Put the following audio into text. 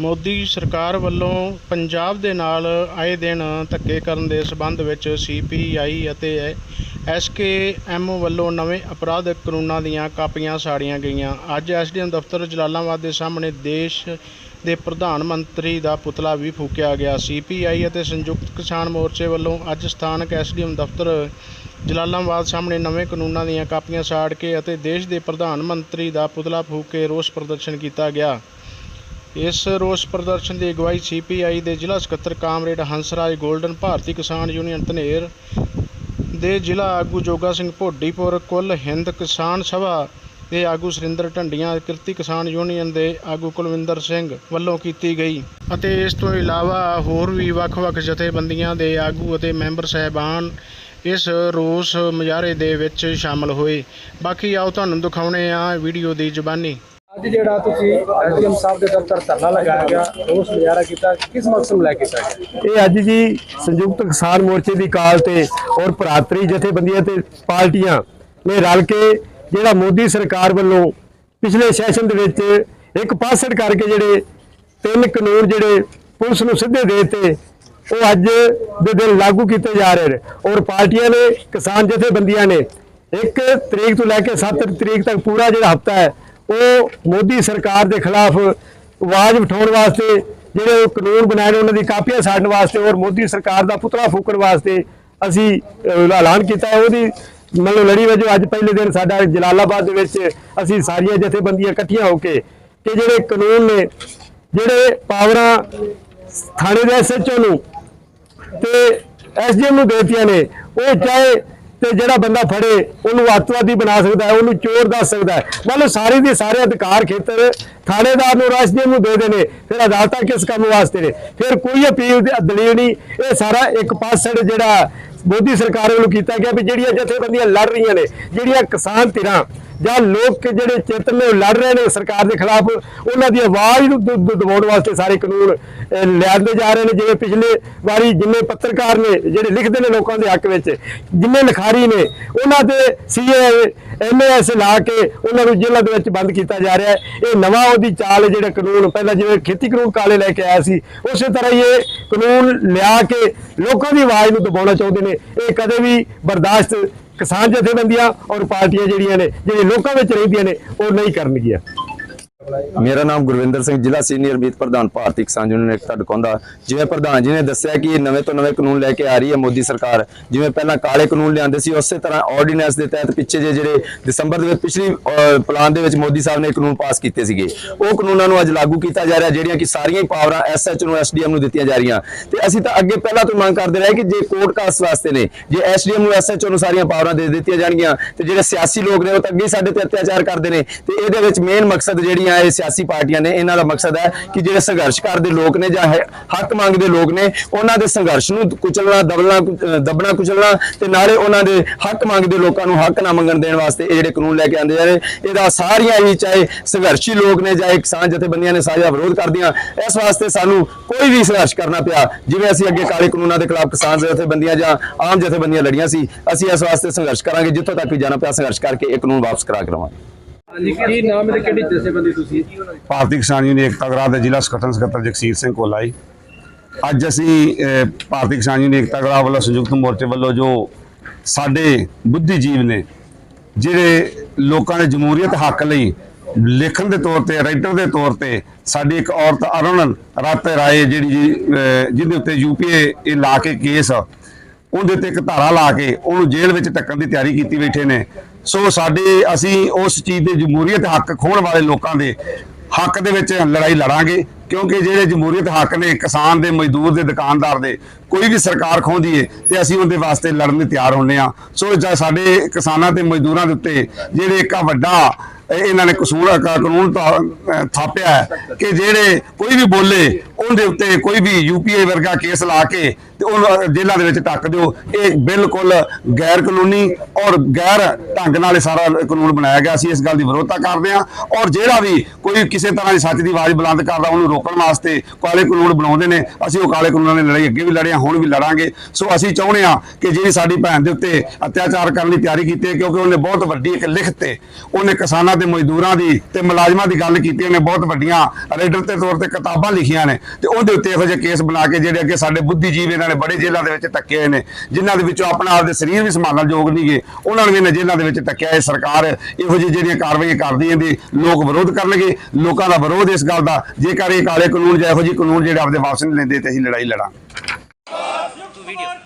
ਮੋਦੀ ਸਰਕਾਰ ਵੱਲੋਂ ਪੰਜਾਬ ਦੇ ਨਾਲ ਆਏ ਦਿਨ ਧੱਕੇ ਕਰਨ ਦੇ ਸਬੰਧ ਵਿੱਚ ਸੀਪੀਆਈ ਅਤੇ ਐਸਕੇਐਮ ਵੱਲੋਂ ਨਵੇਂ ਅਪਰਾਧਿਕ ਕਾਨੂੰਨਾਂ ਦੀਆਂ ਕਾਪੀਆਂ ਸਾੜੀਆਂ ਗਈਆਂ। ਅੱਜ ਐਸਡੀਐਮ ਦਫ਼ਤਰ ਜਲਾਲਾਬਾਦ ਦੇ ਸਾਹਮਣੇ ਦੇਸ਼ ਦੇ ਪ੍ਰਧਾਨ ਮੰਤਰੀ ਦਾ ਪੁਤਲਾ ਵੀ ਫੂਕਿਆ ਗਿਆ। ਸੀਪੀਆਈ ਅਤੇ ਸੰਯੁਕਤ ਕਿਸਾਨ ਮੋਰਚੇ ਵੱਲੋਂ ਅੱਜ ਸਥਾਨਕ ਐਸਡੀਐਮ ਦਫ਼ਤਰ ਜਲਾਲਾਬਾਦ ਸਾਹਮਣੇ ਨਵੇਂ ਕਾਨੂੰਨਾਂ ਦੀਆਂ ਕਾਪੀਆਂ ਸਾੜ ਕੇ ਅਤੇ ਦੇਸ਼ ਦੇ ਪ੍ਰਧਾਨ ਮੰਤਰੀ ਦਾ ਪੁਤਲਾ ਫੂਕ ਕੇ ਰੋਸ ਪ੍ਰਦਰਸ਼ਨ ਕੀਤਾ ਗਿਆ। ਇਸ ਰੋਸ ਪ੍ਰਦਰਸ਼ਨ ਦੀ ਅਗਵਾਈ ਸੀਪੀਆਈ ਦੇ ਜ਼ਿਲ੍ਹਾ ਸਕੱਤਰ ਕਾਮਰੇਡ ਹੰਸਰਾਜ ਗੋਲਡਨ ਭਾਰਤੀ ਕਿਸਾਨ ਯੂਨੀਅਨ ਧਨੇਰ ਦੇ ਜ਼ਿਲ੍ਹਾ ਆਗੂ ਜੋਗਾ ਸਿੰਘ ਭੋਡੀਪੁਰ, ਕੁੱਲ ਹਿੰਦ ਕਿਸਾਨ ਸਭਾ ਦੇ ਆਗੂ ਸੁਰਿੰਦਰ ਢੰਡੀਆਂ, ਕਿਰਤੀ ਕਿਸਾਨ ਯੂਨੀਅਨ ਦੇ ਆਗੂ ਕੁਲਵਿੰਦਰ ਸਿੰਘ ਵੱਲੋਂ ਕੀਤੀ ਗਈ ਅਤੇ ਇਸ ਤੋਂ ਇਲਾਵਾ ਹੋਰ ਵੀ ਵੱਖ-ਵੱਖ ਜਥੇਬੰਦੀਆਂ ਦੇ ਆਗੂ ਅਤੇ ਮੈਂਬਰ ਸਹਿਬਾਨ ਇਸ ਰੋਸ ਮੁਜ਼ਾਹਰੇ ਦੇ ਵਿੱਚ ਸ਼ਾਮਲ ਹੋਏ। ਬਾਕੀ ਆਓ ਤੁਹਾਨੂੰ ਦਿਖਾਉਣੇ ਆ ਵੀਡੀਓ ਦੀ ਜ਼ੁਬਾਨੀ। ਅੱਜ ਜਿਹੜਾ ਤੁਸੀਂ ਐਸਡੀਐਮ ਸਾਹਿਬ ਦੇ ਦਫ਼ਤਰ ਧਰਨਾ ਲਗਾਇਆ ਗਿਆ, ਉਸ ਮੁਜ਼ਾਹਰਾ ਕੀਤਾ, ਕਿਸ ਮਕਸਦ ਲੈ ਕੇ ਕੀਤਾ ਇਹ ਅੱਜ ਜੀ ਸੰਯੁਕਤ ਕਿਸਾਨ ਮੋਰਚੇ ਦੀ ਕਾਲ ਤੇ ਔਰ ਭਰਾਤਰੀ ਜਥੇਬੰਦੀਆਂ ਤੇ ਪਾਰਟੀਆਂ ਨੇ ਰਲ ਕੇ ਜਿਹੜਾ ਮੋਦੀ ਸਰਕਾਰ ਵੱਲੋਂ ਪਿਛਲੇ ਸੈਸ਼ਨ ਦੇ ਵਿੱਚ ਇੱਕ ਪਾਸੜ ਕਰਕੇ ਜਿਹੜੇ ਤਿੰਨ ਕਾਨੂੰਨ ਜਿਹੜੇ ਪੁਲਿਸ ਨੂੰ ਸਿੱਧੇ ਦੇ ਦਿੱਤੇ, ਉਹ ਅੱਜ ਦੇ ਦਿਨ ਲਾਗੂ ਕੀਤੇ ਜਾ ਰਹੇ ਨੇ। ਔਰ ਪਾਰਟੀਆਂ ਨੇ ਕਿਸਾਨ ਜਥੇਬੰਦੀਆਂ ਨੇ 1 ਤਰੀਕ ਤੋਂ ਲੈ ਕੇ 7 ਤਰੀਕ ਤੱਕ ਪੂਰਾ ਜਿਹੜਾ ਹਫਤਾ ਹੈ ਉਹ ਮੋਦੀ ਸਰਕਾਰ ਦੇ ਖਿਲਾਫ ਆਵਾਜ਼ ਉਠਾਉਣ ਵਾਸਤੇ ਜਿਹੜੇ ਉਹ ਕਾਨੂੰਨ ਬਣਾਏ ਨੇ ਉਹਨਾਂ ਦੀ ਕਾਪੀਆਂ ਸਾੜਨ ਵਾਸਤੇ ਔਰ ਮੋਦੀ ਸਰਕਾਰ ਦਾ ਪੁਤਲਾ ਫੂਕਣ ਵਾਸਤੇ ਅਸੀਂ ਅਹ, ਐਲਾਨ ਕੀਤਾ। ਹੈ ਉਹਦੀ ਮਤਲਬ ਲੜੀ ਵਜੋਂ ਅੱਜ ਪਹਿਲੇ ਦਿਨ ਸਾਡਾ ਜਲਾਲਾਬਾਦ ਦੇ ਵਿੱਚ ਅਸੀਂ ਸਾਰੀਆਂ ਜਥੇਬੰਦੀਆਂ ਇਕੱਠੀਆਂ ਹੋ ਕੇ ਕਿ ਜਿਹੜੇ ਕਾਨੂੰਨ ਨੇ ਜਿਹੜੇ ਪਾਵਰਾਂ ਥਾਣੇ ਦੇ ਐਸਐਚਓ ਨੂੰ ਤੇ ਐਸਡੀਐਮ ਨੂੰ ਦੇਤੀਆਂ ਨੇ ਉਹ ਚਾਹੇ ਤੇ ਜਿਹੜਾ ਬੰਦਾ ਫੜੇ, ਉਹਨੂੰ ਅੱਤਵਾਦੀ ਬਣਾ ਸਕਦਾ ਹੈ, ਉਹਨੂੰ ਚੋਰ ਦੱਸ ਸਕਦਾ ਹੈ। ਮਤਲਬ ਸਾਰੇ ਦੇ ਸਾਰੇ ਅਧਿਕਾਰ ਖੇਤਰ ਥਾਣੇਦਾਰ ਨੂੰ ਐਸਡੀਐਮ ਨੂੰ ਦੇ ਦੇਣੇ ਫਿਰ ਅਦਾਲਤਾਂ ਕਿਸ ਕੰਮ ਵਾਸਤੇ ਨੇ? ਫਿਰ ਕੋਈ ਅਪੀਲ ਦੀ ਦਲੀਲ ਨਹੀਂ। ਇਹ ਸਾਰਾ ਇੱਕ ਪਾਸੜ ਜਿਹੜਾ ਮੋਦੀ ਸਰਕਾਰ ਵੱਲੋਂ ਕੀਤਾ ਗਿਆ ਵੀ ਜਿਹੜੀਆਂ ਜਥੇਬੰਦੀਆਂ ਲੜ ਰਹੀਆਂ ਨੇ, ਜਿਹੜੀਆਂ ਕਿਸਾਨ ਧਿਰਾਂ ਜਾਂ ਲੋਕ ਜਿਹੜੇ ਚੇਤਨ ਨੇ ਉਹ ਲੜ ਰਹੇ ਨੇ ਸਰਕਾਰ ਦੇ ਖਿਲਾਫ, ਉਹਨਾਂ ਦੀ ਆਵਾਜ਼ ਨੂੰ ਦਬਾਉਣ ਵਾਸਤੇ ਸਾਰੇ ਕਾਨੂੰਨ ਲਿਆਂਦੇ ਜਾ ਰਹੇ ਨੇ, ਜਿਵੇਂ ਪਿਛਲੇ ਵਾਰੀ ਜਿੰਨੇ ਪੱਤਰਕਾਰ ਨੇ, ਜਿਹੜੇ ਲਿਖਦੇ ਨੇ ਲੋਕਾਂ ਦੇ ਹੱਕ ਵਿੱਚ, ਜਿੰਨੇ ਲਿਖਾਰੀ ਨੇ, ਉਹਨਾਂ ਦੇ ਸੀਏ ਐਮਐਸ ਲਾ ਕੇ ਉਹਨਾਂ ਨੂੰ ਜੇਲ੍ਹਾਂ ਦੇ ਵਿੱਚ ਬੰਦ ਕੀਤਾ ਜਾ ਰਿਹਾ ਹੈ। ਇਹ ਨਵਾਂ ਉਹਦੀ ਚਾਲ ਹੈ, ਜਿਹੜਾ ਕਾਨੂੰਨ, ਪਹਿਲਾਂ ਜਿਵੇਂ ਖੇਤੀ ਕਾਨੂੰਨ ਕਾਲੇ ਲੈ ਕੇ ਆਇਆ ਸੀ, ਉਸੇ ਤਰ੍ਹਾਂ ਹੀ ਇਹ ਕਾਨੂੰਨ ਲਿਆ ਕੇ ਲੋਕਾਂ ਦੀ ਆਵਾਜ਼ ਨੂੰ ਦਬਾਉਣਾ ਚਾਹੁੰਦੇ ਨੇ। ਇਹ ਕਦੇ ਵੀ ਬਰਦਾਸ਼ਤ ਕਿਸਾਨ ਜਥੇਬੰਦੀਆਂ ਔਰ ਪਾਰਟੀਆਂ ਜਿਹੜੀਆਂ ਨੇ ਜਿਹੜੇ ਲੋਕਾਂ ਵਿੱਚ ਰਹਿੰਦੀਆਂ ਨੇ ਉਹ ਨਹੀਂ ਕਰਨਗੀਆਂ। ਮੇਰਾ ਨਾਮ ਗੁਰਵਿੰਦਰ ਸਿੰਘ, ਜ਼ਿਲ੍ਹਾ ਸੀਨੀਅਰ ਮੀਤ ਪ੍ਰਧਾਨ ਭਾਰਤੀ ਕਿਸਾਨ ਯੂਨੀਅਨ ਏਕਤਾ ਡਕੌਂਦਾ ਜਿਵੇਂ ਪ੍ਰਧਾਨ ਜੀ ਨੇ ਦੱਸਿਆ ਕਿ ਨਵੇਂ ਤੋਂ ਨਵੇਂ ਕਾਨੂੰਨ ਲੈ ਕੇ ਆ ਰਹੀ ਹੈ ਮੋਦੀ ਸਰਕਾਰ, ਜਿਵੇਂ ਪਹਿਲਾਂ ਕਾਲੇ ਕਾਨੂੰਨ ਲਿਆਂਦੇ ਸੀ, ਉਸੇ ਤਰ੍ਹਾਂ ਆਰਡੀਨੈਂਸ ਦੇ ਤਹਿਤ ਪਿੱਛੇ ਜਿਹੇ ਜਿਹੜੇ ਦਸੰਬਰ ਦੇ ਵਿੱਚ ਪਿਛਲੀ ਪਲਾਨ ਦੇ ਵਿੱਚ ਮੋਦੀ ਸਾਹਿਬ ਨੇ ਕਾਨੂੰਨ ਪਾਸ ਕੀਤੇ ਸੀਗੇ। ਉਹ ਕਾਨੂੰਨਾਂ ਨੂੰ ਅੱਜ ਲਾਗੂ ਕੀਤਾ ਜਾ ਰਿਹਾ, ਜਿਹੜੀਆਂ ਕਿ ਸਾਰੀਆਂ ਹੀ ਪਾਵਰਾਂ ਐਸਐਚ ਨੂੰ ਐਸਡੀਐਮ ਨੂੰ ਦਿੱਤੀਆਂ ਜਾ ਰਹੀਆਂ। ਤੇ ਅਸੀਂ ਤਾਂ ਅੱਗੇ ਪਹਿਲਾਂ ਤੋਂ ਮੰਗ ਕਰਦੇ ਰਹੇ ਕਿ ਜੇ ਕੋਰਟ ਕਾਸ ਵਾਸਤੇ ਨੇ, ਜੇ ਐਸਡੀਐਮ ਨੂੰ ਐਸਐਚਓ ਨੂੰ ਸਾਰੀਆਂ ਪਾਵਰਾਂ ਦੇ ਦਿੱਤੀਆਂ ਜਾਣਗੀਆਂ, ਤੇ ਜਿਹੜੇ ਸਿਆਸੀ ਲੋਕ ਨੇ ਉਹ ਤਾਂ ਅੱਗੇ ਹੀ ਸਾਡੇ ਤੇ ਅਤਿਆਚਾਰ ਕਰਦੇ ਨੇ। ਤੇ ਇਹਦੇ ਵਿੱਚ ਮੇਨ ਮਕਸਦ ਜਿਹੜੀਆਂ ਇਹ ਸਿਆਸੀ ਪਾਰਟੀਆਂ ਨੇ, ਇਹਨਾਂ ਦਾ ਮਕਸਦ ਹੈ ਕਿ ਜਿਹੜੇ ਸੰਘਰਸ਼ ਕਰਦੇ ਲੋਕ ਨੇ ਜਾਂ ਹੱਕ ਮੰਗਦੇ ਲੋਕ ਨੇ, ਉਹਨਾਂ ਦੇ ਸੰਘਰਸ਼ ਨੂੰ ਕੁਚਲਣਾ, ਦਬਣਾ ਦਬਣਾ, ਕੁਚਲਣਾ ਤੇ ਨਾਲੇ ਉਹਨਾਂ ਦੇ ਹੱਕ ਮੰਗਦੇ ਲੋਕਾਂ ਨੂੰ ਹੱਕ ਨਾ ਮੰਗਣ ਦੇਣ ਵਾਸਤੇ ਇਹ ਜਿਹੜੇ ਕਾਨੂੰਨ ਲੈ ਕੇ ਆਂਦੇ ਜਾ ਰਹੇ, ਇਹਦਾ ਸਾਰੀਆਂ ਹੀ ਚਾਹੇ ਸੰਘਰਸ਼ੀ ਲੋਕ ਨੇ ਜਾਂ ਕਿਸਾਨ ਜਥੇਬੰਦੀਆਂ ਨੇ ਸਾਂਝਾ ਵਿਰੋਧ ਕਰਦੀਆਂ, ਇਸ ਵਾਸਤੇ ਸਾਨੂੰ ਕੋਈ ਵੀ ਸੰਘਰਸ਼ ਕਰਨਾ ਪਿਆ, ਜਿਵੇਂ ਅਸੀਂ ਅੱਗੇ ਕਾਲੇ ਕਾਨੂੰਨਾਂ ਦੇ ਖਿਲਾਫ ਕਿਸਾਨ ਜਥੇਬੰਦੀਆਂ ਜਾਂ ਆਮ ਜਥੇਬੰਦੀਆਂ ਲੜੀਆਂ ਸੀ, ਅਸੀਂ ਇਸ ਵਾਸਤੇ ਸੰਘਰਸ਼ ਕਰਾਂਗੇ, ਜਿੱਥੋਂ ਤੱਕ ਵੀ ਜਾਣਾ ਪਿਆ, ਸੰਘਰਸ਼ ਕਰਕੇ ਇਹ ਕਾਨੂੰਨ ਵਾਪਸ ਕਰਾ ਕੇ ਰਵਾਂਗੇ ਕੀ ਨਾਮ ਹੈ ਕਿਹੜੀ ਜਥੇਬੰਦੀ ਤੁਸੀਂ? ਭਾਰਤੀ ਕਿਸਾਨ ਯੂਨੀਅਨ ਏਕਤਾ ਗਰਾਹ ਦੇ ਜ਼ਿਲ੍ਹਾ ਸਕੱਤਰ ਸਕੱਤਰ ਜਗਸੀਰ ਸਿੰਘ ਕੋਲਾਈ ਅੱਜ ਅਸੀਂ ਭਾਰਤੀ ਕਿਸਾਨ ਯੂਨੀਅਨ ਏਕਤਾ ਗਰਾਹ ਵੱਲੋਂ ਸੰਯੁਕਤ ਮੋਰਚੇ ਵੱਲੋਂ ਜੋ ਸਾਡੇ ਬੁੱਧੀਜੀਵ ਨੇ ਜਿਹੜੇ ਲੋਕਾਂ ਦੇ ਜਮਹੂਰੀਅਤ ਹੱਕ ਲਈ ਲਿਖਣ ਦੇ ਤੌਰ ਤੇ ਰਾਈਟਰ ਦੇ ਤੌਰ ਤੇ ਸਾਡੀ ਇੱਕ ਔਰਤ ਅਰੁਣ ਰੱਤ ਰਾਏ ਜਿਹੜੀ ਜੀ, ਜਿਹਦੇ ਉੱਤੇ ਯੂਪੀਏ ਇਹ ਲਾ ਕੇ ਕੇਸ ਉਹਦੇ ਤੇ ਇੱਕ ਧਾਰਾ ਲਾ ਕੇ ਉਹਨੂੰ ਜੇਲ੍ਹ ਵਿੱਚ ਟੱਕਣ ਦੀ ਤਿਆਰੀ ਕੀਤੀ ਬੈਠੇ ਨੇ। ਸੋ ਸਾਡੇ ਅਸੀਂ ਉਸ ਚੀਜ਼ ਦੇ ਜਮਹੂਰੀਅਤ ਹੱਕ ਖੋਹਣ ਵਾਲੇ ਲੋਕਾਂ ਦੇ ਹੱਕ ਦੇ ਵਿੱਚ ਲੜਾਈ ਲੜਾਂਗੇ, ਕਿਉਂਕਿ ਜਿਹੜੇ ਜਮਹੂਰੀਅਤ ਹੱਕ ਨੇ ਕਿਸਾਨ ਦੇ, ਮਜ਼ਦੂਰ ਦੇ, ਦੁਕਾਨਦਾਰ ਦੇ, ਕੋਈ ਵੀ ਸਰਕਾਰ ਖੋਹਦੀ ਏ ਤੇ ਅਸੀਂ ਉਹਦੇ ਵਾਸਤੇ ਲੜਨ ਲਈ ਤਿਆਰ ਹੁੰਨੇ ਆ ਸੋ ਜਾਂ ਸਾਡੇ ਕਿਸਾਨਾਂ ਤੇ ਮਜ਼ਦੂਰਾਂ ਦੇ ਉੱਤੇ ਜਿਹੜੇ ਇੱਕ ਵੱਡਾ ਇਹਨਾਂ ਨੇ ਕਸੂਰ ਕਾਨੂੰਨ ਥਾਪਿਆ ਹੈ ਕਿ ਜਿਹੜੇ ਕੋਈ ਵੀ ਬੋਲੇ, ਉਹਦੇ ਉੱਤੇ ਕੋਈ ਵੀ ਯੂਪੀਏ ਵਰਗਾ ਕੇਸ ਲਾ ਕੇ ਤੇ ਤੇ ਜੇਲ੍ਹਾਂ ਦੇ ਵਿੱਚ ਟੱਕ ਦਿਓ। ਇਹ ਬਿਲਕੁਲ ਗੈਰ ਕਾਨੂੰਨੀ ਔਰ ਗੈਰ ਢੰਗ ਨਾਲ ਇਹ ਸਾਰਾ ਕਾਨੂੰਨ ਬਣਾਇਆ ਗਿਆ ਅਸੀਂ ਇਸ ਗੱਲ ਦੀ ਵਿਰੋਧਤਾ ਕਰਦੇ ਹਾਂ। ਔਰ ਜਿਹੜਾ ਵੀ ਕੋਈ ਕਿਸੇ ਤਰ੍ਹਾਂ ਦੀ ਸੱਚ ਦੀ ਆਵਾਜ਼ ਬੁਲੰਦ ਕਰਦਾ, ਉਹਨੂੰ ਰੋਕਣ ਵਾਸਤੇ ਕਾਲੇ ਕਾਨੂੰਨ ਬਣਾਉਂਦੇ ਨੇ। ਅਸੀਂ ਉਹ ਕਾਲੇ ਕਾਨੂੰਨਾਂ ਦੀ ਲੜਾਈ, ਅੱਗੇ ਵੀ ਲੜੇ ਹਾਂ, ਹੁਣ ਵੀ ਲੜਾਂਗੇ। ਸੋ ਅਸੀਂ ਚਾਹੁੰਦੇ ਹਾਂ ਕਿ ਜਿਹੜੀ ਸਾਡੀ ਭੈਣ ਦੇ ਉੱਤੇ ਅਤਿਆਚਾਰ ਕਰਨ ਦੀ ਤਿਆਰੀ ਕੀਤੀ ਹੈ, ਕਿਉਂਕਿ ਉਹਨੇ ਬਹੁਤ ਵੱਡੀ ਇੱਕ ਲਿਖਤ ਤੇ ਉਹਨੇ ਕਿਸਾਨਾਂ ਤੇ ਮਜ਼ਦੂਰਾਂ ਦੀ ਤੇ ਮੁਲਾਜ਼ਮਾਂ ਦੀ ਗੱਲ ਕੀਤੀ ਉਹਨੇ ਬਹੁਤ ਵੱਡੀਆਂ ਰੇਡਰ ਦੇ ਤੌਰ ਤੇ ਕਿਤਾਬਾਂ ਲਿਖੀਆਂ ਨੇ। ਤੇ ਉਹਦੇ ਉੱਤੇ ਇਹੋ ਜਿਹੇ ਕੇਸ ਬਣਾ ਕੇ ਜਿਹੜੇ ਅੱਗੇ ਸਾਡੇ ਬੁੱਧੀਜੀਵ ਇਹਨਾਂ ਨੇ ਬੜੇ ਜੇਲ੍ਹਾਂ ਦੇ ਵਿੱਚ ਟੱਕੇ ਹੋਏ ਨੇ, ਜਿਨ੍ਹਾਂ ਦੇ ਵਿੱਚੋਂ ਆਪਣਾ ਆਪਦੇ ਸਰੀਰ ਵੀ ਸੰਭਾਲਣ ਯੋਗ ਨਹੀਂਗੇ ਉਹਨਾਂ ਨੂੰ ਵੀ ਇਹਨਾਂ ਜੇਲ੍ਹਾਂ ਦੇ ਵਿੱਚ ਟੱਕਿਆ ਇਹ ਸਰਕਾਰ ਇਹੋ ਜਿਹੀ ਜਿਹੜੀਆਂ ਕਾਰਵਾਈਆਂ ਕਰਦੀ ਹੈ ਦੀ ਲੋਕ ਵਿਰੋਧ ਕਰਨਗੇ, ਲੋਕਾਂ ਦਾ ਵਿਰੋਧ ਇਸ ਗੱਲ ਦਾ, ਜੇਕਰ ਇਹ ਕਾਲੇ ਕਾਨੂੰਨ ਜਾਂ ਇਹੋ ਜਿਹੇ ਕਾਨੂੰਨ ਜਿਹੜੇ ਆਪਦੇ ਵਾਪਸ ਨਹੀਂ ਲੈਂਦੇ ਤੇ ਅਸੀਂ ਲੜਾਈ ਲੜਾਂਗੇ। ਮੋਰਚਾ